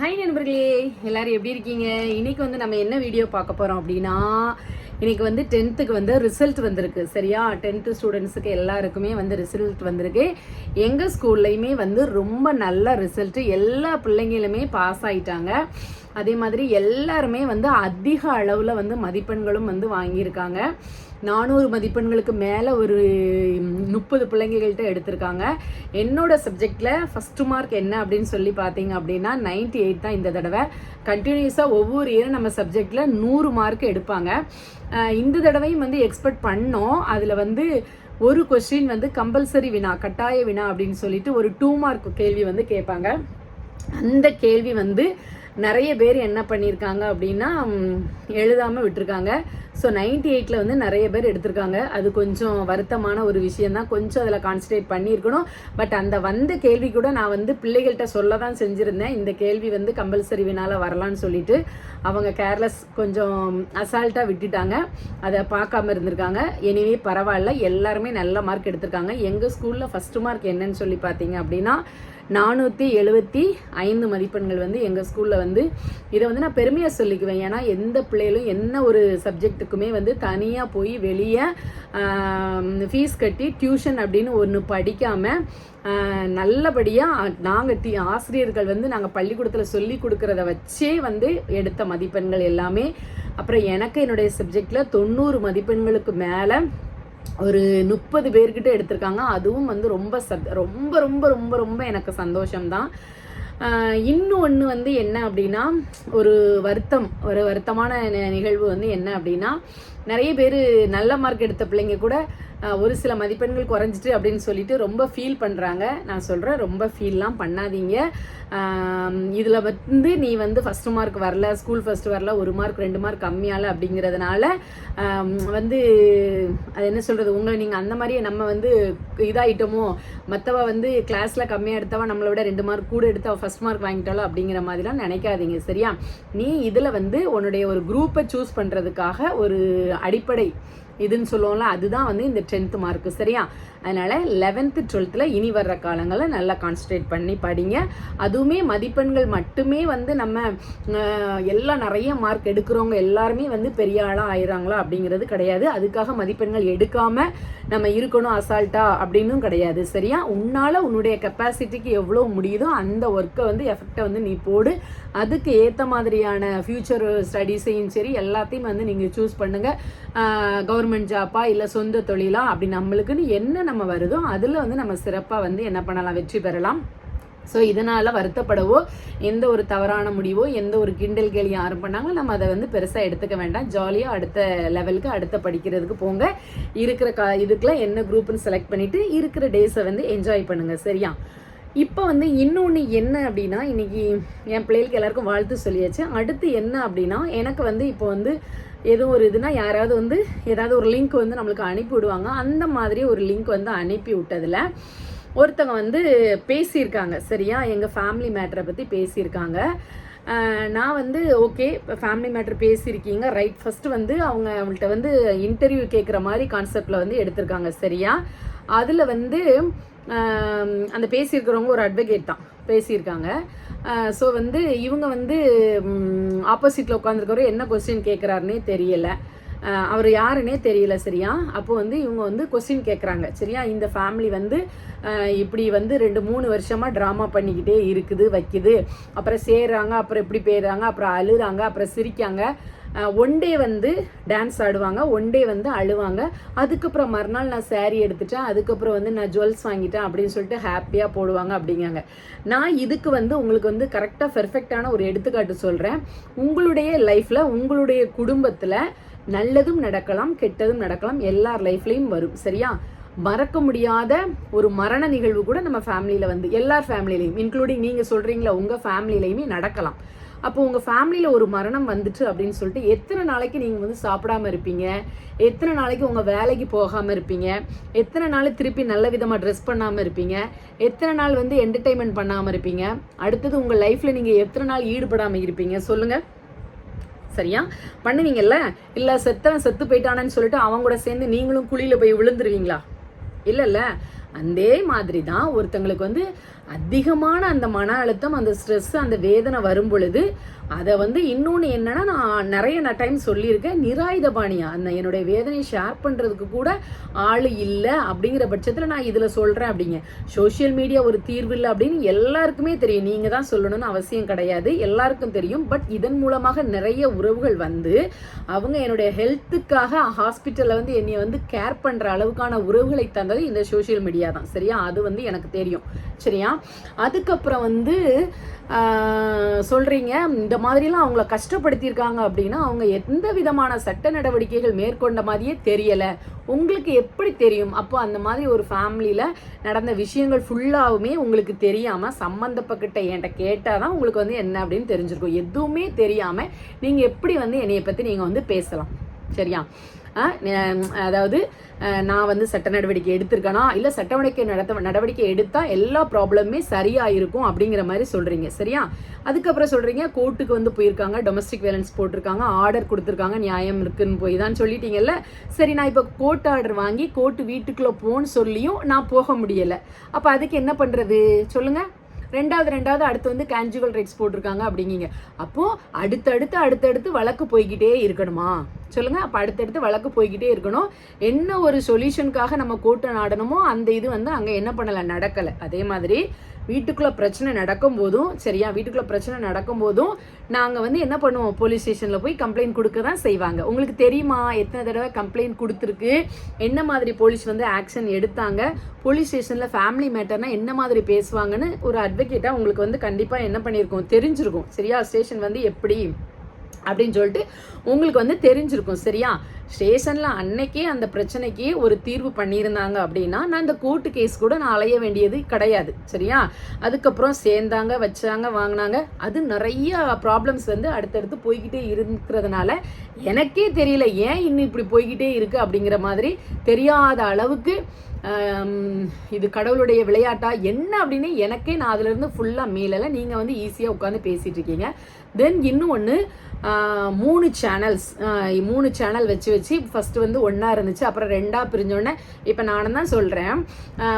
Hi நண்பர்களே. எல்லாரும் எப்படி இருக்கீங்க? இன்னைக்கு வந்து நம்ம என்ன வீடியோ பார்க்க போறோம் அப்படின்னா இன்னைக்கு வந்து டென்த்துக்கு வந்து ரிசல்ட் வந்திருக்கு. சரியா? டென்த்து ஸ்டூடெண்ட்ஸுக்கு எல்லாருக்குமே வந்து ரிசல்ட் வந்திருக்கு. எங்கள் ஸ்கூல்லையுமே வந்து ரொம்ப நல்ல ரிசல்ட் எல்லா பிள்ளைங்களுமே பாஸ் ஆயிட்டாங்க. அதே மாதிரி எல்லாருமே வந்து அதிக அளவில் வந்து மதிப்பெண்களும் வந்து வாங்கியிருக்காங்க. நானூறு மதிப்பெண்களுக்கு மேலே ஒரு முப்பது பிள்ளைங்கள்கிட்ட எடுத்திருக்காங்க. என்னோட சப்ஜெக்டில் ஃபஸ்ட்டு மார்க் என்ன அப்படின்னு சொல்லி பார்த்தீங்க அப்படின்னா 98 எயிட் தான் இந்த தடவை. கண்டினியூஸாக ஒவ்வொரு இயரும் நம்ம சப்ஜெக்டில் நூறு மார்க் எடுப்பாங்க. இந்த தடவையும் வந்து எக்ஸ்பெக்ட் பண்ணோம். அதில் வந்து ஒரு கொஸ்டின் வந்து கம்பல்சரி வினா கட்டாய வினா அப்படின்னு சொல்லிட்டு ஒரு டூ மார்க் கேள்வி வந்து கேட்பாங்க. அந்த கேள்வி வந்து நிறைய பேர் என்ன பண்ணியிருக்காங்க அப்படின்னா எழுதாமல் விட்டுருக்காங்க. ஸோ நைன்டி எயிட்டில் வந்து நிறைய பேர் எடுத்திருக்காங்க. அது கொஞ்சம் வருத்தமான ஒரு விஷயம் தான் கொஞ்சம் அதில் கான்சன்ட்ரேட் பண்ணியிருக்கணும். பட் அந்த வந்த கேள்வி கூட நான் வந்து பிள்ளைகள்கிட்ட சொல்ல தான் செஞ்சுருந்தேன். இந்த கேள்வி வந்து கம்பல்சரி வினால வரலான்னு சொல்லிட்டு அவங்க கேர்லெஸ் கொஞ்சம் அசால்ட்டாக விட்டுட்டாங்க. அதை பார்க்காம இருந்திருக்காங்க. எனிவே பரவாயில்ல. எல்லாருமே நல்ல மார்க் எடுத்திருக்காங்க. எங்கள் ஸ்கூலில் ஃபஸ்ட்டு மார்க் என்னன்னு சொல்லி பார்த்தீங்க அப்படின்னா நானூற்றி எழுபத்தி ஐந்து மதிப்பெண்கள் வந்து எங்கள் ஸ்கூலில் வந்து இதை வந்து நான் பெருமையாக சொல்லிக்குவேன். ஏன்னா எந்த பிள்ளைகளும் என்ன ஒரு சப்ஜெக்ட்டுக்குமே வந்து தனியாக போய் வெளியே ஃபீஸ் கட்டி டியூஷன் அப்படின்னு ஒன்று படிக்காமல் நல்லபடியாக நாங்கள் டி ஆசிரியர்கள் வந்து நாங்கள் பள்ளிக்கூடத்தில் சொல்லி கொடுக்குறத வச்சே வந்து எடுத்த மதிப்பெண்கள் எல்லாமே. அப்புறம் எனக்கு என்னுடைய சப்ஜெக்டில் தொண்ணூறு மதிப்பெண்களுக்கு மேலே ஒரு முப்பது பேர்கிட்ட எடுத்திருக்காங்க. அதுவும் வந்து ரொம்ப சத் ரொம்ப ரொம்ப ரொம்ப ரொம்ப எனக்கு சந்தோஷம்தான். ஆஹ் இன்னும் ஒன்று வந்து என்ன அப்படின்னா ஒரு வருத்தம் ஒரு வருத்தமான நிகழ்வு வந்து என்ன அப்படின்னா நிறைய பேர் நல்ல மார்க் எடுத்த பிள்ளைங்க கூட ஒரு சில மதிப்பெண்கள் குறைஞ்சிட்டு அப்படின்னு சொல்லிட்டு ரொம்ப ஃபீல் பண்ணுறாங்க நான் சொல்கிறேன் ரொம்ப ஃபீல்லாம் பண்ணாதீங்க. இதில் வந்து நீ வந்து ஃபஸ்ட்டு மார்க் வரல ஸ்கூல் ஃபஸ்ட்டு வரல ஒரு மார்க் ரெண்டு மார்க் கம்மியால அப்படிங்கிறதுனால வந்து அது என்ன சொல்கிறது உங்களை நீங்கள் அந்த மாதிரியே நம்ம வந்து இதாகிட்டோமோ மற்றவ வந்து கிளாஸில் கம்மியாக எடுத்தவ நம்மளை விட ரெண்டு மார்க் கூட எடுத்து அவள் ஃபஸ்ட் மார்க் வாங்கிட்டாலோ அப்படிங்கிற மாதிரிலாம் நினைக்காதீங்க சரியா? நீ இதில் வந்து உன்னுடைய ஒரு குரூப்பை சூஸ் பண்ணுறதுக்காக ஒரு அடிப்படை இதுன்னு சொல்லுவோம்ல அதுதான் வந்து இந்த டென்த்து மார்க்கு சரியா? அதனால் லெவன்த்து டுவெல்த்தில் இனி வர்ற காலங்களில் நல்லா கான்சன்ட்ரேட் பண்ணி படிங்க. அதுவுமே மதிப்பெண்கள் மட்டுமே வந்து நம்ம எல்லாம் நிறைய மார்க் எடுக்கிறவங்க எல்லாருமே வந்து பெரிய ஆளாக ஆயிடுறாங்களா அப்படிங்கிறது கிடையாது. அதுக்காக மதிப்பெண்கள் எடுக்காமல் நம்ம இருக்கணும் அசால்ட்டா அப்படின்னும் கிடையாது சரியா? உன்னால் உன்னுடைய கெப்பாசிட்டிக்கு எவ்வளோ முடியுதோ அந்த ஒர்க்கை வந்து எஃபெக்டை வந்து நீ போடு. அதுக்கு ஏற்ற மாதிரியான ஃப்யூச்சர் ஸ்டடீஸையும் சரி எல்லாத்தையும் வந்து நீங்கள் சூஸ் பண்ணுங்கள் கவர்மெண்ட் ஜாப்பா இல்லை சொந்த தொழிலா? அப்படி நம்மளுக்குன்னு என்ன நம்ம வருதோ அதில் வந்து நம்ம சிறப்பாக வந்து என்ன பண்ணலாம்? வெற்றி பெறலாம். ஸோ இதனால் வருத்தப்படவோ? எந்த ஒரு தவறான முடிவோ எந்த ஒரு கிண்டல் கேள்வி யாரும் பண்ணாங்களோ நம்ம அதை வந்து பெருசாக எடுத்துக்க வேண்டாம். ஜாலியாக அடுத்த லெவலுக்கு அடுத்த படிக்கிறதுக்கு போங்க. இருக்கிற கா இதுக்கெலாம் என்ன குரூப்னு செலக்ட் பண்ணிவிட்டு இருக்கிற டேஸை வந்து என்ஜாய் பண்ணுங்கள் சரியா? இப்போ வந்து இன்னொன்று என்ன அப்படின்னா இன்றைக்கி என் பிள்ளைகளுக்கு எல்லாருக்கும் வாழ்த்து சொல்லியாச்சு. அடுத்து என்ன அப்படின்னா எனக்கு வந்து இப்போ வந்து ஏதோ ஒரு இதுனா யாராவது வந்து ஏதாவது ஒரு லிங்க் வந்து நம்மளுக்கு அனுப்பி விடுவாங்க. அந்த மாதிரி ஒரு லிங்க் வந்து அனுப்பி விட்டதில் ஒருத்தவங்க வந்து பேசியிருக்காங்க. சரியா? எங்கள் ஃபேமிலி மேட்டரை பற்றி பேசியிருக்காங்க. நான் வந்து ஓகே இப்போ ஃபேமிலி மேட்ரு பேசியிருக்கீங்க. ரைட் ஃபஸ்ட்டு வந்து அவங்க அவங்கள்ட்ட வந்து இன்டர்வியூ கேட்குற மாதிரி கான்செப்டில் வந்து எடுத்திருக்காங்க. சரியா? அதில் வந்து அந்த பேசியிருக்கிறவங்க ஒரு அட்வொகேட் தான் பேசியிருக்காங்க. ஸோ வந்து இவங்க வந்து ஆப்போசிட்டில் உட்காந்துருக்கவர் என்ன கொஸ்டின் கேட்குறாருனே தெரியலை. அவர் யாருன்னே தெரியல சரியா? அப்போ வந்து இவங்க வந்து கொஸ்டின் கேட்குறாங்க சரியா? இந்த ஃபேமிலி வந்து இப்படி வந்து ரெண்டு மூணு வருஷமாக ட்ராமா பண்ணிக்கிட்டே இருக்குது வைக்குது. அப்புறம் சேர்றாங்க அப்புறம் இப்படி போயிடுறாங்க அப்புறம் அழுகிறாங்க அப்புறம் சிரிக்காங்க. ஒன் டே வந்து டான்ஸ் ஆடுவாங்க ஒன் டே வந்து அழுவாங்க. அதுக்கப்புறம் மறுநாள் நான் சேரீ எடுத்துட்டேன் அதுக்கப்புறம் வந்து நான் ஜுவல்ஸ் வாங்கிட்டேன் அப்படின்னு சொல்லிட்டு ஹாப்பியாக போடுவாங்க அப்படிங்காங்க. நான் இதுக்கு வந்து உங்களுக்கு வந்து கரெக்டாக பெர்ஃபெக்டான ஒரு எடுத்துக்காட்டு சொல்கிறேன் உங்களுடைய லைஃப்பில் உங்களுடைய குடும்பத்தில் நல்லதும் நடக்கலாம் கெட்டதும் நடக்கலாம் எல்லார் லைஃப்லேயும் வரும் சரியா? மறக்க முடியாத ஒரு மரண நிகழ்வு கூட நம்ம ஃபேமிலியில் வந்து எல்லார் ஃபேமிலியிலையும் இன்க்ளூடிங் நீங்கள் சொல்கிறீங்களா உங்கள் ஃபேமிலிலையுமே நடக்கலாம். அப்போ உங்கள் ஃபேமிலியில் ஒரு மரணம் வந்துட்டு அப்படின்னு சொல்லிட்டு எத்தனை நாளைக்கு நீங்கள் வந்து சாப்பிடாம இருப்பீங்க? எத்தனை நாளைக்கு உங்கள் வேலைக்கு போகாமல் இருப்பீங்க? எத்தனை நாள் திருப்பி நல்ல விதமாக ட்ரெஸ் பண்ணாமல் இருப்பீங்க? எத்தனை நாள் வந்து என்டர்டெயின்மெண்ட் பண்ணாமல் இருப்பீங்க? அடுத்தது உங்கள் லைஃப்பில் நீங்கள் எத்தனை நாள் ஈடுபடாமல் இருப்பீங்க? சொல்லுங்கள் சரியா? பண்ணுவீங்கல்ல? இல்லை செத்தவன் செத்து போயிட்டானன்னு சொல்லிட்டு அவங்க கூட சேர்ந்து நீங்களும் குழியில் போய் விழுந்துருவீங்களா? இல்லைல்ல. அதே மாதிரி தான் ஒருத்தங்களுக்கு வந்து அதிகமான அந்த மன அழுத்தம் அந்த ஸ்ட்ரெஸ் அந்த வேதனை வரும் பொழுது அதை வந்து இன்னொன்று என்னன்னா நான் நிறைய நான் டைம் சொல்லியிருக்கேன் நிராயுதபாணியா அந்த என்னுடைய வேதனையை ஷேர் பண்ணுறதுக்கு கூட ஆள் இல்லை அப்படிங்கிற பட்சத்தில் நான் இதில் சொல்கிறேன் அப்படிங்க. சோஷியல் மீடியா ஒரு தீர்வு இல்லை அப்படின்னு எல்லாருக்குமே தெரியும். நீங்கள் தான் சொல்லணும்னு அவசியம் கிடையாது. எல்லாருக்கும் தெரியும். பட் இதன் மூலமாக நிறைய உறவுகள் வந்து அவங்க என்னுடைய ஹெல்த்துக்காக ஹாஸ்பிட்டலில் வந்து என்னை வந்து கேர் பண்ணுற அளவுக்கான உறவுகளை தந்தது இந்த சோஷியல் மீடியா தான். சரியா? அது வந்து எனக்கு தெரியும். சரியா? அதுக்கப்புறம் வந்து சொல்கிறீங்க இந்த மாதிரிலாம் அவங்கள கஷ்டப்படுத்தியிருக்காங்க அப்படின்னா அவங்க எந்த விதமான சட்ட நடவடிக்கைகள் மேற்கொண்ட மாதிரியே தெரியலை. உங்களுக்கு எப்படி தெரியும்? அப்போ அந்த மாதிரி ஒரு ஃபேமிலியில் நடந்த விஷயங்கள் ஃபுல்லாகவுமே உங்களுக்கு தெரியாமல் சம்மந்தப்பக்கிட்ட என்கிட்ட கேட்டால் தான் உங்களுக்கு வந்து என்ன அப்படின்னு தெரிஞ்சிருக்கும். எதுவுமே தெரியாமல் நீங்கள் எப்படி வந்து என்னைய பற்றி நீங்கள் வந்து பேசலாம். சரியா? அதாவது நான் வந்து சட்ட நடவடிக்கை எடுத்திருக்கேனா? இல்லை சட்ட நடவடிக்கை நடத்த நடவடிக்கை எடுத்தால் எல்லா ப்ராப்ளமுமே சரியாக இருக்கும் அப்படிங்கிற மாதிரி சொல்கிறீங்க சரியா? அதுக்கப்புறம் சொல்கிறீங்க கோர்ட்டுக்கு வந்து போயிருக்காங்க டொமஸ்டிக் வேலன்ஸ் போட்டிருக்காங்க ஆர்டர் கொடுத்துருக்காங்க நியாயம் இருக்குன்னு போய் தான் சொல்லிட்டீங்கல்ல? சரி நான் இப்போ கோர்ட் ஆர்டர் வாங்கி கோர்ட்டு வீட்டுக்குள்ளே போன்னு சொல்லியும் நான் போக முடியலை. அப்போ அதுக்கு என்ன பண்ணுறது சொல்லுங்கள் ரெண்டாவது ரெண்டாவது அடுத்து வந்து கான்ஜுவல் ரைட்ஸ் போட்டிருக்காங்க அப்படிங்கிங்க. அப்போது அடுத்தடுத்து அடுத்தடுத்து வழக்கு போய்கிட்டே இருக்கணுமா? சொல்லுங்கள் அப்போ அடுத்தடுத்து வழக்கு போய்கிட்டே இருக்கணும். என்ன ஒரு சொல்யூஷனுக்காக நம்ம கூட்டம் நாடணுமோ அந்த இது வந்து அங்கே என்ன பண்ணலை? நடக்கலை. அதே மாதிரி வீட்டுக்குள்ளே பிரச்சனை நடக்கும் போதும் சரியா வீட்டுக்குள்ளே பிரச்சனை நடக்கும் போதும் நாங்கள் வந்து என்ன பண்ணுவோம்? போலீஸ் ஸ்டேஷனில் போய் கம்ப்ளைண்ட் கொடுக்க தான் செய்வாங்க. உங்களுக்கு தெரியுமா? எத்தனை தடவை கம்ப்ளைண்ட் கொடுத்துருக்கு? என்ன மாதிரி போலீஸ் வந்து ஆக்ஷன் எடுத்தாங்க? போலீஸ் ஸ்டேஷனில் ஃபேமிலி மேட்டர்னால் என்ன மாதிரி பேசுவாங்கன்னு ஒரு அட்வொகேட்டாக உங்களுக்கு வந்து கண்டிப்பாக என்ன பண்ணியிருக்கோம்? தெரிஞ்சிருக்கும். சரியா? ஸ்டேஷன் வந்து எப்படி? அப்படின்னு சொல்லிட்டு உங்களுக்கு வந்து தெரிஞ்சிருக்கும் சரியா? ஸ்டேஷனில் அன்னைக்கே அந்த பிரச்சனைக்கு ஒரு தீர்வு பண்ணியிருந்தாங்க அப்படின்னா நான் இந்த கோர்ட்டு கேஸ் கூட நான் அலைய வேண்டியது கிடையாது சரியா? அதுக்கப்புறம் சேர்ந்தாங்க வச்சாங்க வாங்கினாங்க. அது நிறைய ப்ராப்ளம்ஸ் வந்து அடுத்தடுத்து போய்கிட்டே இருக்கிறதுனால எனக்கே தெரியல ஏன் இன்னும் இப்படி போய்கிட்டே இருக்குது அப்படிங்கிற மாதிரி தெரியாத அளவுக்கு இது கடவுளுடைய விளையாட்டா என்ன அப்படின்னு எனக்கே நான் அதுலேருந்து ஃபுல்லாக மீளலை நீங்கள் வந்து ஈஸியாக உட்காந்து பேசிகிட்டு இருக்கீங்க. தென் இன்னும் ஒன்று மூணு சேனல்ஸ் மூணு சேனல் வச்சு வச்சு ஃபஸ்ட்டு வந்து ஒன்றா இருந்துச்சு. அப்புறம் ரெண்டாக பிரிஞ்சோடனே இப்போ நானும் தான் சொல்கிறேன்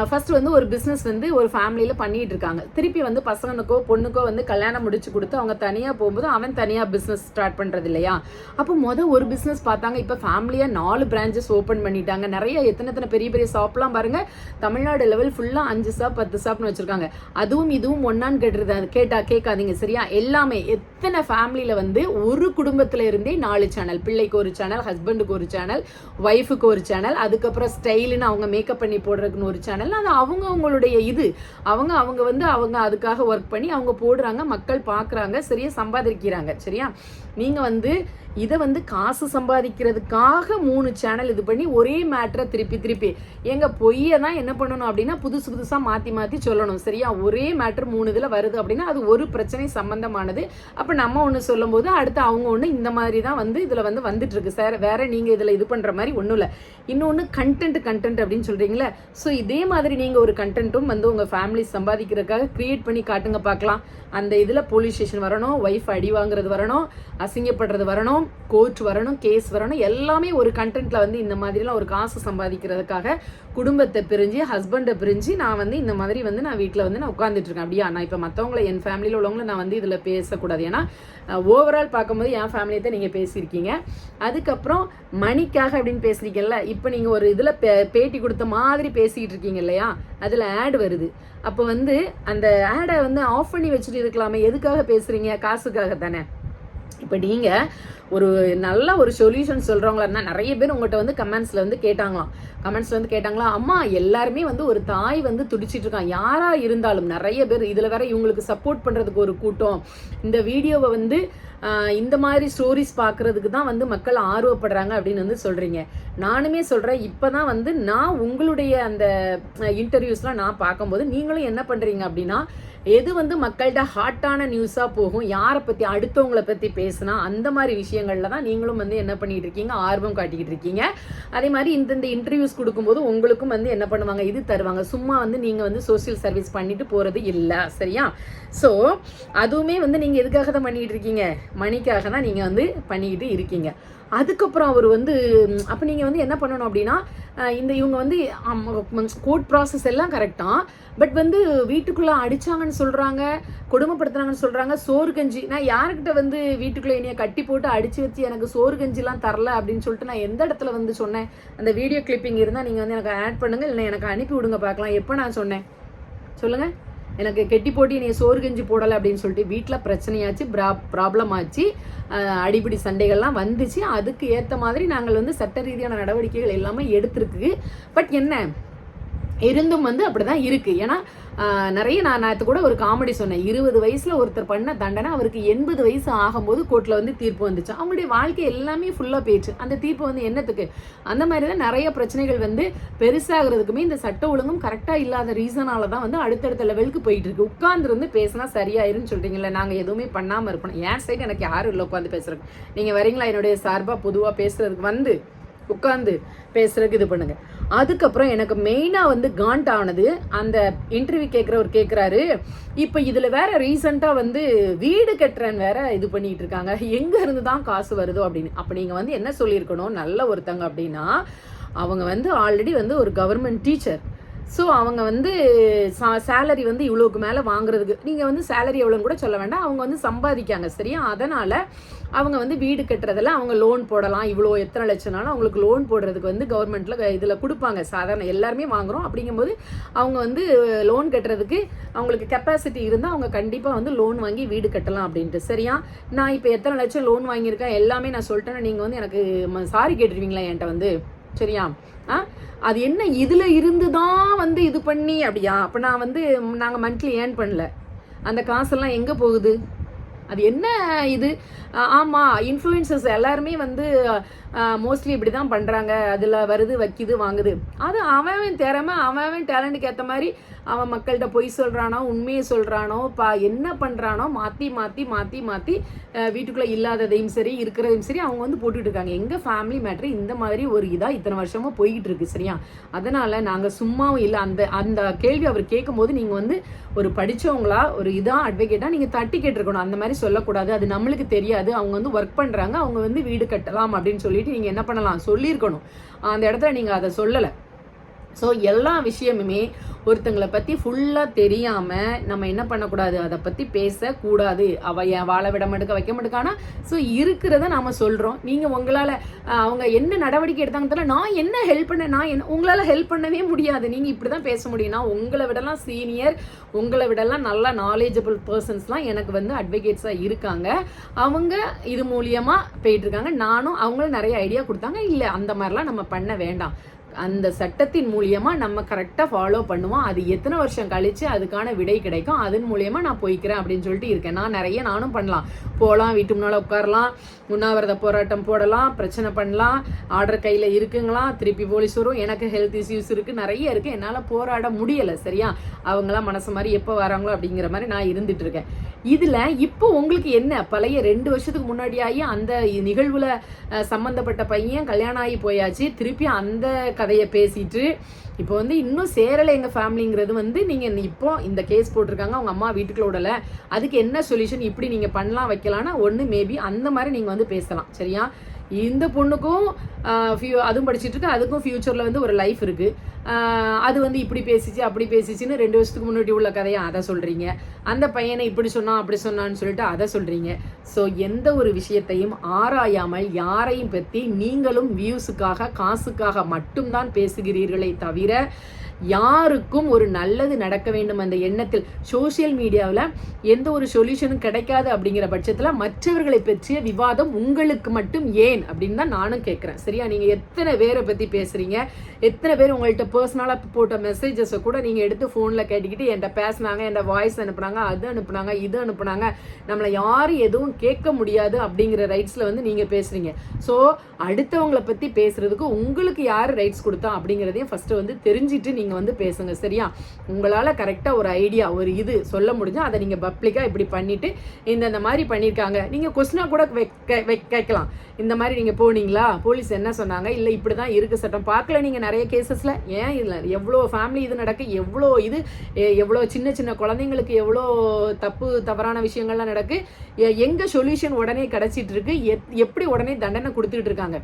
ஃபஸ்ட்டு வந்து ஒரு பிஸ்னஸ் வந்து ஒரு ஃபேமிலியில் பண்ணிகிட்டு இருக்காங்க. திருப்பி வந்து பசங்களுக்கோ பொண்ணுக்கோ வந்து கல்யாணம் முடிச்சு கொடுத்து அவங்க தனியாக போகும்போது அவன் தனியாக பிஸ்னஸ் ஸ்டார்ட் பண்ணுறது இல்லையா? அப்போ மொதல் ஒரு பிஸ்னஸ் பார்த்தாங்க. இப்போ ஃபேமிலியாக நாலு பிரான்ச்சஸ் ஓப்பன் பண்ணிட்டாங்க. நிறைய எத்தனை எத்தனை பெரிய பெரிய ஷாப்லாம் பாருங்க. தமிழ்நாடு லெவல் ஃபுல்லாக அஞ்சு ஷாப் பத்து ஷாப்னு வச்சுருக்காங்க. அதுவும் இதுவும் ஒன்றான்னு கேட்டுருது கேட்டால் கேட்காதீங்க சரியா? எல்லாமே எத்தனை ஃபேமிலியில் வந்து ஒரு குடும்பத்தில் இருந்தே நாலு சேனல் பிள்ளைக்கு ஒரு சேனல் ஹஸ்பண்டுக்கு ஒரு சேனல் ஒய்ஃபுக்கு ஒரு சேனல் அதுக்கப்புறம் ஸ்டைலுன்னு அவங்க மேக்கப் பண்ணி போடுறதுக்குன்னு ஒரு சேனல் அது அவங்க அவங்களுடைய இது. அவங்க அவங்க வந்து அவங்க அதுக்காக ஒர்க் பண்ணி அவங்க போடுறாங்க மக்கள் பார்க்குறாங்க சரியா சம்பாதிக்கிறாங்க சரியா? நீங்கள் வந்து இதை வந்து காசு சம்பாதிக்கிறதுக்காக மூணு சேனல் இது பண்ணி ஒரே மேட்ரை திருப்பி திருப்பி. எங்கள் பொய்யை தான் என்ன பண்ணணும் அப்படின்னா புதுசு புதுசாக மாற்றி மாற்றி சொல்லணும். சரியா? ஒரே மேட்ரு மூணு இதில் வருது அப்படின்னா அது ஒரு பிரச்சனை சம்பந்தமானது. அப்போ நம்ம ஒன்று சொல்லும்போது அடுத்து அவங்க ஒன்று இந்த மாதிரி தான் வந்து இதில் வந்து வந்துட்டுருக்கு. சார் வேற நீங்கள் இதில் இது பண்ணுற மாதிரி ஒன்றும் இல்லை. இன்னொன்று கண்டென்ட் கண்டென்ட் அப்படின்னு சொல்கிறீங்களே ஸோ இதே மாதிரி நீங்கள் ஒரு கண்டென்ட்டும் வந்து உங்கள் ஃபேமிலி சம்பாதிக்கிறதுக்காக க்ரியேட் பண்ணி காட்டுங்க பார்க்கலாம். அந்த இதில் போலீஸ் ஸ்டேஷன் வரணும் ஒய்ஃப் அடி வாங்குறது வரணும் அசிங்கப்படுறது வரணும் கோர்ட் வரணும் கேஸ் வரணும் எல்லாமே ஒரு கண்டென்ட்டில் வந்து இந்த மாதிரிலாம் ஒரு காசு சம்பாதிக்கிறதுக்காக குடும்பத்தை பிரிஞ்சு ஹஸ்பண்டை பிரிஞ்சு நான் வந்து இந்த மாதிரி வந்து நான் வீட்டில் வந்து நான் உட்காந்துட்ருக்கேன் அப்படியா? நான் இப்போ மற்றவங்களை என் ஃபேமிலியில் உள்ளவங்களை நான் வந்து இதில் பேசக்கூடாது. ஏன்னா ஓவரால் பார்க்கும்போது என் ஃபேமிலியை தான் நீங்கள் பேசியிருக்கீங்க. அதுக்கப்புறம் மணிக்காக அப்படின்னு பேசுகிறீங்கல்ல இப்போ நீங்கள் ஒரு இதில் பேட்டி கொடுத்த மாதிரி பேசிக்கிட்டு இருக்கீங்க இல்லையா? அதில் ஆட் வருது. அப்போ வந்து அந்த ஆடை வந்து ஆஃப் பண்ணி வச்சுட்டு இருக்கலாமே எதுக்காக பேசுகிறீங்க காசுக்காக தானே. இப்போ நீங்கள் ஒரு நல்ல ஒரு சொல்யூஷன் சொல்கிறவங்களா இருந்தால் நிறைய பேர் உங்கள்கிட்ட வந்து கமெண்ட்ஸில் வந்து கேட்டாங்களாம். கமெண்ட்ஸில் வந்து கேட்டாங்களா அம்மா எல்லாருமே வந்து ஒரு தாய் வந்து துடிச்சிட்டு இருக்கான் யாராக இருந்தாலும் நிறைய பேர் இதில் வேற இவங்களுக்கு சப்போர்ட் பண்ணுறதுக்கு ஒரு கூட்டம். இந்த வீடியோவை வந்து இந்த மாதிரி ஸ்டோரிஸ் பார்க்குறதுக்கு தான் வந்து மக்கள் ஆர்வப்படுறாங்க அப்படின்னு வந்து சொல்கிறீங்க நானுமே சொல்கிறேன் இப்போ தான் வந்து நான் உங்களுடைய அந்த இன்டர்வியூஸ்லாம் நான் பார்க்கும்போது நீங்களும் என்ன பண்ணுறீங்க அப்படின்னா எது வந்து மக்கள்கிட்ட ஹாட்டான நியூஸாக போகும் யாரை பற்றி அடுத்தவங்களை பற்றி பேசினா அந்த மாதிரி விஷயங்களில் தான் நீங்களும் வந்து என்ன பண்ணிட்டு இருக்கீங்க? ஆர்வம் காட்டிக்கிட்டு இருக்கீங்க. அதே மாதிரி இந்தந்த இன்டர்வியூஸ் கொடுக்கும்போது உங்களுக்கும் வந்து என்ன பண்ணுவாங்க? இது தருவாங்க. சும்மா வந்து நீங்கள் வந்து சோஷியல் சர்வீஸ் பண்ணிட்டு போகிறது இல்லை. சரியா? ஸோ அதுவுமே வந்து நீங்கள் எதுக்காக தான் பண்ணிக்கிட்டு இருக்கீங்க? மணிக்காக தான் நீங்கள் வந்து பண்ணிக்கிட்டு இருக்கீங்க. அதுக்கப்புறம் அவர் வந்து அப்போ நீங்கள் வந்து என்ன பண்ணணும் அப்படின்னா இந்த இவங்க வந்து கோர்ட் ப்ராசஸ் எல்லாம் கரெக்டாக பட் வந்து வீட்டுக்குள்ளே அடித்தாங்கன்னு சொல்கிறாங்க கொடுமைப்படுத்துனாங்கன்னு சொல்கிறாங்க சோறு கஞ்சி. நான் யாருக்கிட்ட வந்து வீட்டுக்குள்ளே என்னைய கட்டி போட்டு அடித்து வச்சு எனக்கு சோறு கஞ்சிலாம் தரல அப்படின்னு சொல்லிட்டு நான் எந்த இடத்துல வந்து சொன்னேன்? அந்த வீடியோ கிளிப்பிங் இருந்தால் நீங்கள் வந்து எனக்கு ஆட் பண்ணுங்கள் இல்லை எனக்கு அனுப்பி விடுங்க பார்க்கலாம். எப்போ நான் சொன்னேன்? சொல்லுங்கள் எனக்கு கெட்டி போட்டி நீ சோறு கெஞ்சி போடலை அப்படின்னு சொல்லிட்டு வீட்டில் பிரச்சனையாச்சு ப்ரா ப்ராப்ளம் ஆச்சு. அடிப்படி சண்டைகள்லாம் வந்துச்சு. அதுக்கு ஏற்ற மாதிரி நாங்கள் வந்து சட்ட ரீதியான நடவடிக்கைகள் எல்லாமே எடுத்திருக்கு. பட் என்ன இருந்தும் வந்து அப்படிதான் இருக்கு. ஏன்னா நிறைய நான் நேற்று கூட ஒரு காமெடி சொன்னேன். இருபது வயசில் ஒருத்தர் பண்ண தண்டனை அவருக்கு எண்பது வயசு ஆகும்போது கோர்ட்டில் வந்து தீர்ப்பு வந்துச்சு. அவங்களுடைய வாழ்க்கை எல்லாமே ஃபுல்லாக போயிடுச்சு. அந்த தீர்ப்பு வந்து என்னத்துக்கு? அந்த மாதிரி தான் நிறைய பிரச்சனைகள் வந்து பெருசாகிறதுக்குமே இந்த சட்ட ஒழுங்கும் கரெக்டாக இல்லாத ரீசனால தான் வந்து அடுத்தடுத்த லெவலுக்கு போயிட்டு இருக்கு உட்காந்துருந்து பேசினா சரியாயிருன்னு சொல்றீங்கல்ல நாங்கள் எதுவுமே பண்ணாமல் இருக்கணும் என் சைடு எனக்கு யாரும் இல்லை உட்காந்து பேசுகிறேன் நீங்கள் வரீங்களா? என்னுடைய சார்பாக பொதுவாக பேசுகிறதுக்கு வந்து உட்காந்து பேசுறதுக்கு இது பண்ணுங்க. அதுக்கப்புறம் எனக்கு மெயினாக வந்து காண்ட் ஆனது அந்த இன்டர்வியூ கேட்குறவர் கேட்குறாரு இப்போ இதில் வேற ரீசெண்டாக வந்து வீடு கட்டுறேன்னு வேற இது பண்ணிட்டு இருக்காங்க. எங்கே இருந்து தான் காசு வருதோ அப்படின்னு. அப்போ நீங்கள் வந்து என்ன சொல்லியிருக்கணும் நல்ல ஒருத்தங்க அப்படின்னா அவங்க வந்து ஆல்ரெடி வந்து ஒரு கவர்மெண்ட் டீச்சர் ஸோ அவங்க வந்து சா சேலரி வந்து இவ்வளோக்கு மேலே வாங்குறதுக்கு. நீங்கள் வந்து சேலரி எவ்வளோன்னு கூட சொல்ல வேண்டாம். அவங்க வந்து சம்பாதிக்காங்க சரியா? அதனால் அவங்க வந்து வீடு கட்டுறதில் அவங்க லோன் போடலாம். இவ்வளோ எத்தனை லட்சம்னாலும் அவங்களுக்கு லோன் போடுறதுக்கு வந்து கவர்மெண்ட்டில் இதில் கொடுப்பாங்க. சாதாரண எல்லாருமே வாங்குறோம். அப்படிங்கும்போது அவங்க வந்து லோன் கட்டுறதுக்கு அவங்களுக்கு கெப்பாசிட்டி இருந்தால் அவங்க கண்டிப்பாக வந்து லோன் வாங்கி வீடு கட்டலாம் அப்படின்ட்டு. சரியா? நான் இப்போ எத்தனை லட்சம் லோன் வாங்கியிருக்கேன்? எல்லாமே நான் சொல்லிட்டேன்னா நீங்கள் வந்து எனக்கு சாரி கேட்டுருவீங்களா என்கிட்ட வந்து? சரியா? ஆ? அது என்ன இதில் இருந்து தான் வந்து இது பண்ணி அப்படியா? அப்போ நான் வந்து நாங்கள் மந்த்லி ஏர்ன் பண்ணல. அந்த காசெல்லாம் எங்கே போகுது? அது என்ன இது? ஆமாம் இன்ஃப்ளூயன்சஸ் எல்லாருமே வந்து மோஸ்ட்லி இப்படி தான் பண்ணுறாங்க அதில் வருது வைக்குது வாங்குது. அது அவன் அவன் திறமை அவன் அவன் டேலண்ட்டுக்கு ஏற்ற மாதிரி அவன் மக்கள்கிட்ட பொய் சொல்கிறானோ உண்மையை சொல்கிறானோ பா என்ன பண்ணுறானோ மாற்றி மாற்றி மாற்றி மாற்றி வீட்டுக்குள்ளே இல்லாததையும் சரி இருக்கிறதையும் சரி அவங்க வந்து போட்டுட்டு இருக்காங்க. எங்கள் ஃபேமிலி மேட்ரு இந்த மாதிரி ஒரு இதாக இத்தனை வருஷமாக போய்கிட்டு இருக்கு சரியா? அதனால் நாங்கள் சும்மாவும் இல்லை. அந்த அந்த கேள்வி அவர் கேட்கும்போது நீங்கள் வந்து ஒரு படித்தவங்களா ஒரு இதாக அட்வொகேட்டாக நீங்கள் தட்டி கேட்டிருக்கணும். அந்த மாதிரி சொல்லக்கூடாது. அது நம்மளுக்கு தெரியாது. அவங்க வந்து ஒர்க் பண்ணுறாங்க அவங்க வந்து வீடு கட்டலாம் அப்படின்னு சொல்லிட்டு நீங்கள் என்ன பண்ணலாம்? சொல்லியிருக்கணும். அந்த இடத்துல நீங்கள் அதை சொல்லலை. ஸோ எல்லா விஷயமுமே ஒருத்தங்களை பற்றி ஃபுல்லாக தெரியாமல் நம்ம என்ன பண்ணக்கூடாது? அதை பற்றி பேசக்கூடாது. அவ ஏன் வாழ விட மாட்டுக்க வைக்க மாட்டுக்கானா ஸோ இருக்கிறத நாம சொல்கிறோம் நீங்கள் உங்களால் அவங்க என்ன நடவடிக்கை எடுத்தாங்க தெரியல. நான் என்ன ஹெல்ப் பண்ண நான் என்ன உங்களால் ஹெல்ப் பண்ணவே முடியாது. நீங்கள் இப்படி தான் பேச முடியும்னா உங்களை விடலாம் சீனியர் உங்களை விடலாம் நல்ல நாலேஜபிள் பர்சன்ஸ்லாம் எனக்கு வந்து அட்வொகேட்ஸாக இருக்காங்க. அவங்க இது மூலியமாக போயிட்டுருக்காங்க நானும் அவங்களும் நிறைய ஐடியா கொடுத்தாங்க. இல்லை அந்த மாதிரிலாம் நம்ம பண்ண வேண்டாம். அந்த சட்டத்தின் மூலியமா நம்ம கரெக்டாக ஃபாலோ பண்ணுவோம். அது எத்தனை வருஷம் கழிச்சு அதுக்கான விடை கிடைக்கும்? அதன் மூலியமா நான் போய்க்கிறேன் அப்படின்னு சொல்லிட்டு இருக்கேன். நான் நிறைய நானும் பண்ணலாம். போகலாம் வீட்டு முன்னால் உட்காரலாம் உண்ணாவிரத போராட்டம் போடலாம் பிரச்சனை பண்ணலாம் ஆர்டர் கையில் இருக்குங்களா? திருப்பி போலீஸ் வரும். எனக்கு ஹெல்த் இஷ்யூஸ் இருக்குது நிறைய இருக்குது என்னால் போராட முடியலை சரியா? அவங்களாம் மனசு மாதிரி எப்போ வராங்களோ அப்படிங்கிற மாதிரி நான் இருந்துட்டு இருக்கேன். இதில் இப்போ உங்களுக்கு என்ன? பழைய ரெண்டு வருஷத்துக்கு முன்னாடியாகி அந்த நிகழ்வில் சம்மந்தப்பட்ட பையன் கல்யாணம் ஆகி போயாச்சு. திருப்பி அந்த கதையை பேசிட்டு இப்போ வந்து இன்னும் சேரலை எங்கள் ஃபேமிலிங்கிறது வந்து நீங்கள் இப்போ இந்த கேஸ் போட்டிருக்காங்க அவங்க அம்மா வீட்டுக்குள்ள விடலை அதுக்கு என்ன சொல்யூஷன் இப்படி நீங்கள் பண்ணலாம் வைக்கலாம்னா ஒன்று மேபி அந்த மாதிரி நீங்கள் வந்து பேசலாம். சரியா? இந்த பொண்ணுக்கும் ஃபியூ அதுவும் படிச்சுட்டு இருக்கு. அதுக்கும் ஃபியூச்சரில் வந்து ஒரு லைஃப் இருக்கு. அது வந்து இப்படி பேசிச்சு அப்படி பேசிச்சுன்னு ரெண்டு வருஷத்துக்கு முன்னாடி உள்ள கதையை அதை சொல்கிறீங்க அந்த பையனை இப்படி சொன்னான் அப்படி சொன்னான்னு சொல்லிட்டு அதை சொல்கிறீங்க ஸோ எந்த ஒரு விஷயத்தையும் ஆராயாமல் யாரையும் பற்றி நீங்களும் வியூஸுக்காக காசுக்காக மட்டும்தான் பேசுகிறீர்களே தவிர யாருக்கும் ஒரு நல்லது நடக்க வேண்டும் அந்த எண்ணத்தில் சோஷியல் மீடியாவில் எந்த ஒரு சொல்யூஷனும் கிடைக்காது அப்படிங்கிற பட்சத்தில் மற்றவர்களை பற்றிய விவாதம் உங்களுக்கு மட்டும் ஏன் அப்படின்னு தான் நானும் கேட்குறேன் சரியா? நீங்கள் எத்தனை பேரை பற்றி பேசுகிறீங்க எத்தனை பேர் உங்கள்கிட்ட பர்சனலாக போட்ட மெசேஜஸை கூட நீங்கள் எடுத்து ஃபோனில் கேட்டுக்கிட்டு என்கிட்ட பேசுனாங்க என்கிட்ட வாய்ஸ் அனுப்புனாங்க அது அனுப்புனாங்க இது அனுப்புனாங்க. நம்மளை யாரும் எதுவும் கேட்க முடியாது அப்படிங்கிற ரைட்ஸில் வந்து நீங்கள் பேசுகிறீங்க ஸோ அடுத்தவங்களை பற்றி பேசுகிறதுக்கு உங்களுக்கு யார் ரைட்ஸ் கொடுத்தா அப்படிங்கிறதையும் ஃபஸ்ட்டு வந்து தெரிஞ்சுட்டு நீங்கள் நீங்கள் வந்து பேசுங்க சரியா? உங்களால் கரெக்டாக ஒரு ஐடியா ஒரு இது சொல்ல முடிஞ்சால் அதை நீங்கள் பப்ளிக்காக இப்படி பண்ணிவிட்டு இந்த இந்த மாதிரி பண்ணியிருக்காங்க நீங்கள் கொஸ்டினாக கூட வைக்க கேட்கலாம். இந்த மாதிரி நீங்கள் போனீங்களா? போலீஸ் என்ன சொன்னாங்க? இல்லை இப்படி தான் இருக்குது சட்டம். பார்க்கல நீங்கள் நிறைய கேசஸில் ஏன் இல்லை? எவ்வளோ ஃபேமிலி இது நடக்கு? எவ்வளோ இது? எவ்வளோ சின்ன சின்ன குழந்தைங்களுக்கு எவ்வளோ தப்பு தவறான விஷயங்கள்லாம் நடக்கு? எங்கே சொல்யூஷன் உடனே கிடச்சிட்டு இருக்கு? எத்- எப்படி உடனே தண்டனை கொடுத்துட்டு இருக்காங்க?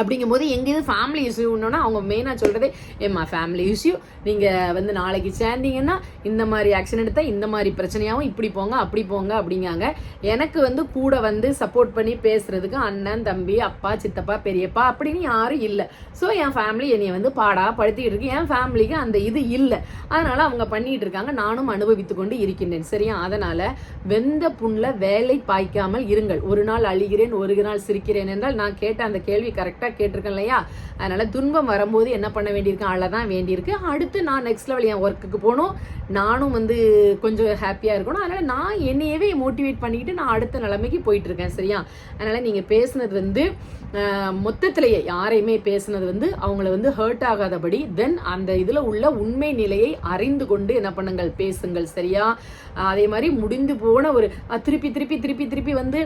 அப்படிங்கும்போது போது இது ஃபேமிலி இஷ்யூன்னா அவங்க மெயினாக சொல்கிறதே ஏம்மா ஃபேமிலி இஷ்யூ நீங்கள் வந்து நாளைக்கு சேர்ந்தீங்கன்னா இந்த மாதிரி ஆக்ஷன் எடுத்தால் இந்த மாதிரி பிரச்சனையாகவும் இப்படி போங்க அப்படி போங்க அப்படிங்காங்க. எனக்கு வந்து கூட வந்து சப்போர்ட் பண்ணி பேசுகிறதுக்கு அண்ணன் தம்பி அப்பா சித்தப்பா பெரியப்பா அப்படின்னு யாரும் இல்லை. ஸோ என் ஃபேமிலி என்னையை வந்து பாடா படுத்திக்கிட்டு இருக்கு. என் ஃபேமிலிக்கு அந்த இது இல்லை. அதனால் அவங்க பண்ணிகிட்டு இருக்காங்க. நானும் அனுபவித்து கொண்டு இருக்கின்றேன். சரியா? அதனால் வெந்த புண்ணில் வேலை பாய்க்காமல் இருங்கள். ஒரு நாள் அழிகிறேன் ஒரு நாள் சிரிக்கிறேன் என்றால் நான் கேட்ட அந்த கேள்வி கரெக்டாக கேட்டிருக்கேன் இல்லையா? அதனால துன்பம் வரும்போது என்ன பண்ண வேண்டியிருக்கு அவ்வளோதான் வேண்டியிருக்கு. அடுத்து நான் நெக்ஸ்ட் லெவல் என் ஒர்க்குக்கு போகணும். நானும் வந்து கொஞ்சம் ஹாப்பியாக இருக்கணும். அதனால நான் என்னையவே மோட்டிவேட் பண்ணிக்கிட்டு நான் அடுத்த நிலைமைக்கு போயிட்டு இருக்கேன் சரியா? அதனால நீங்கள் பேசுனது வந்து மொத்தத்திலேயே யாரையுமே பேசுனது வந்து அவங்கள வந்து ஹர்ட் ஆகாதபடி தென் அந்த இதில் உள்ள உண்மை நிலையை அறிந்து கொண்டு என்ன பண்ணுங்கள்? பேசுங்கள் சரியா? அதே மாதிரி முடிந்து போன ஒரு திருப்பி திருப்பி திருப்பி திருப்பி வந்து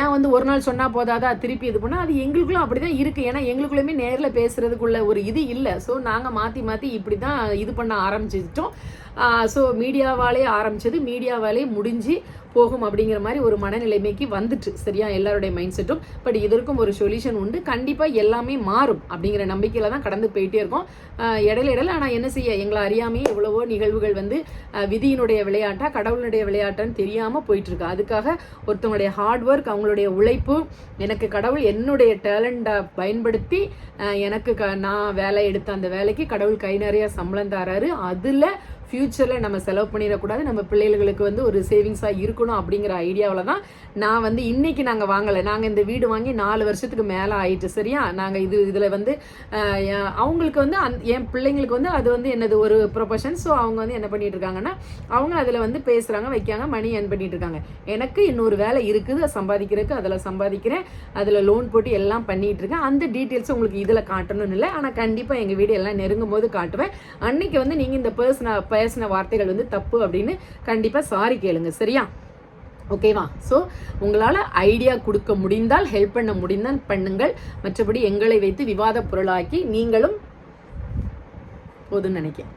ஏன் வந்து ஒரு நாள் சொன்னால் போதாதா? திருப்பி இது பண்ணால் அது எங்களுக்குள்ள அப்படிதான் இருக்கு. ஏன்னா எங்களுக்குள்ளேயுமே நேரில் பேசுறதுக்குள்ள ஒரு இது இல்லை. ஸோ நாங்கள் மாற்றி மாற்றி இப்படி தான் இது பண்ண ஆரம்பிச்சிட்டோம். ஸோ மீடியாவாலே ஆரம்பிச்சது. மீடியாவாலே முடிஞ்சு போகும் அப்படிங்கிற மாதிரி ஒரு மனநிலைமைக்கு வந்துட்டு சரியா எல்லாருடைய மைண்ட் செட்டும் பட் இதற்கும் ஒரு சொல்யூஷன் உண்டு. கண்டிப்பாக எல்லாமே மாறும் அப்படிங்கிற நம்பிக்கையில் தான் கடந்து போயிட்டே இருக்கோம். இடையில இடையில ஆனால் என்ன செய்ய? எங்களை அறியாமையே எவ்வளவோ நிகழ்வுகள் வந்து விதியினுடைய விளையாட்டா கடவுளுடைய விளையாட்டான்னு தெரியாமல் போயிட்டு இருக்கு. அதுக்காக ஒருத்தவங்களுடைய ஹார்ட் ஒர்க் அவங்களுடைய உழைப்பு எனக்கு கடவுள் என்னுடைய டேலண்டை பயன்படுத்தி எனக்கு க நான் வேலை எடுத்த அந்த வேலைக்கு கடவுள் கை நிறைய சம்பளம் தராரு. அதில் ஃப்யூச்சரில் நம்ம செலவு பண்ணிடக்கூடாது. நம்ம பிள்ளைகளுக்கு வந்து ஒரு சேவிங்ஸாக இருக்கணும் அப்படிங்கிற ஐடியாவில் தான் நான் வந்து இன்றைக்கி நாங்கள் வாங்கலை. நாங்கள் இந்த வீடு வாங்கி நாலு வருஷத்துக்கு மேலே ஆயிட்டு சரியா? நாங்கள் இது இதில் வந்து அவங்களுக்கு வந்து அந் என் பிள்ளைங்களுக்கு வந்து அது வந்து என்னது ஒரு ப்ரொஃபஷன் ஸோ அவங்க வந்து என்ன பண்ணிட்டு இருக்காங்கன்னா அவங்க அதில் வந்து பேசுகிறாங்க வைக்காங்க மணி ஏர்ன் பண்ணிட்டு இருக்காங்க எனக்கு இன்னொரு வேலை இருக்குது அதை சம்பாதிக்கிறதுக்கு அதில் சம்பாதிக்கிறேன். அதில் லோன் போட்டு எல்லாம் பண்ணிட்டு இருக்கேன் அந்த டீட்டெயில்ஸ் உங்களுக்கு இதில் காட்டணும்னு இல்லை. ஆனால் கண்டிப்பாக எங்கள் வீடு எல்லாம் நெருங்கும் போது காட்டுவேன். அன்னைக்கு வந்து நீங்கள் இந்த பர்சனை பேசின வார்த்தைகள் வந்து தப்பு அப்படின்னு கண்டிப்பாக சாரி கேளுங்க சரியா? ஓகேவா ஸோ உங்களால் ஐடியா கொடுக்க முடிந்தால் ஹெல்ப் பண்ண முடிந்தால் பண்ணுங்கள். மற்றபடி எங்களை வைத்து விவாத பொருளாக்கி நீங்களும் போதுன்னு நினைக்கிறேன்.